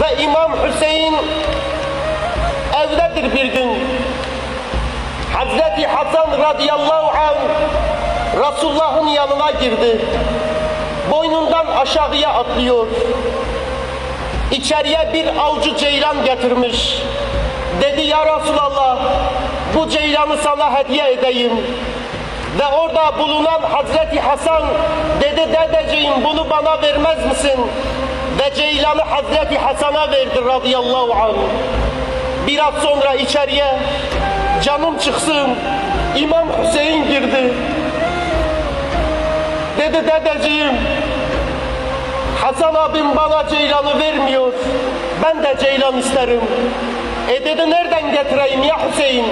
Ve İmam Hüseyin evdedir bir gün. Hazreti Hasan radıyallahu anh Resulullah'ın yanına girdi. Boynundan aşağıya atlıyor. İçeriye bir avcı ceylan getirmiş. Dedi ya Resulallah bu ceylanı sana hediye edeyim. Ve orada bulunan Hazreti Hasan dedi dedeciğim bunu bana vermez misin? Ve ceylanı Hazreti Hasan'a verdi radıyallahu anh. Biraz sonra içeriye canım çıksın İmam Hüseyin girdi. Dedi dedeciğim Hasan abim bana ceylanı vermiyor. Ben de ceylan isterim. E dedi nereden getireyim ya Hüseyin?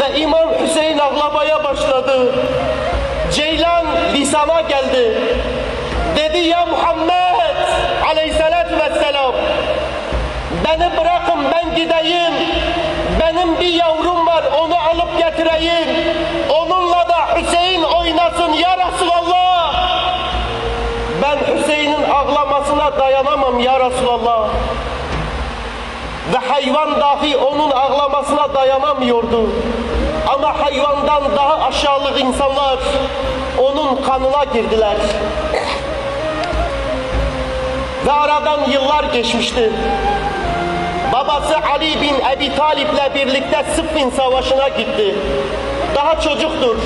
Ve İmam Hüseyin ağlamaya başladı. Ceylan lisana geldi. Dedi ya Muhammed aleyhissalatü vesselam beni bırakın ben gideyim. Benim bir yavrum var onu alıp getireyim. Onunla da Hüseyin oynasın ya Resulallah. Ben Hüseyin'in ağlamasına dayanamam ya Resulallah. Ve hayvan dahi onun ağlamasına dayanamıyordu. Ama hayvandan daha aşağılık insanlar onun kanına girdiler. Ve aradan yıllar geçmişti. Babası Ali bin Ebi Talip'le birlikte Sıffin Savaşı'na gitti. Daha çocuktur.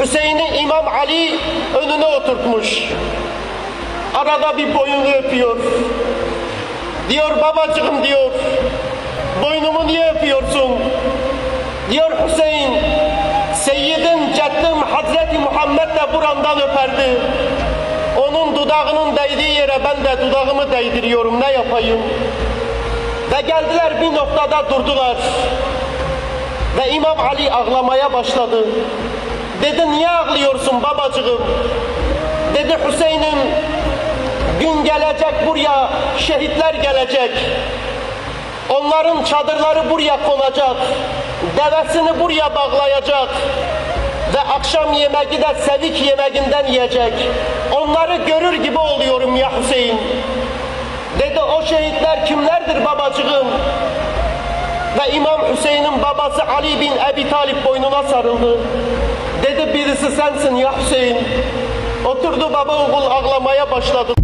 Hüseyin'i İmam Ali önüne oturtmuş. Arada bir boynunu öpüyor. Diyor babacığım diyor. Boynumu niye öpüyorsun? Diyor Hüseyin. Seyyidin ceddim Hazreti Muhammed de buramdan öperdi. Onun dudağının değdiği yere ben de dudağımı değdiriyorum. Ne yapayım? Ve geldiler bir noktada durdular. Ve İmam Ali ağlamaya başladı. Dedi niye ağlıyorsun babacığım? Dedi Hüseyin'im gün gelecek buraya şehitler gelecek. Onların çadırları buraya konacak. Devesini buraya bağlayacak. Akşam yemeği de sevik yemeğinden yiyecek. Onları görür gibi oluyorum ya Hüseyin. Dedi o şehitler kimlerdir babacığım? Ve İmam Hüseyin'in babası Ali bin Ebi Talip boynuna sarıldı. Dedi birisi sensin ya Hüseyin. Oturdu baba oğul ağlamaya başladı.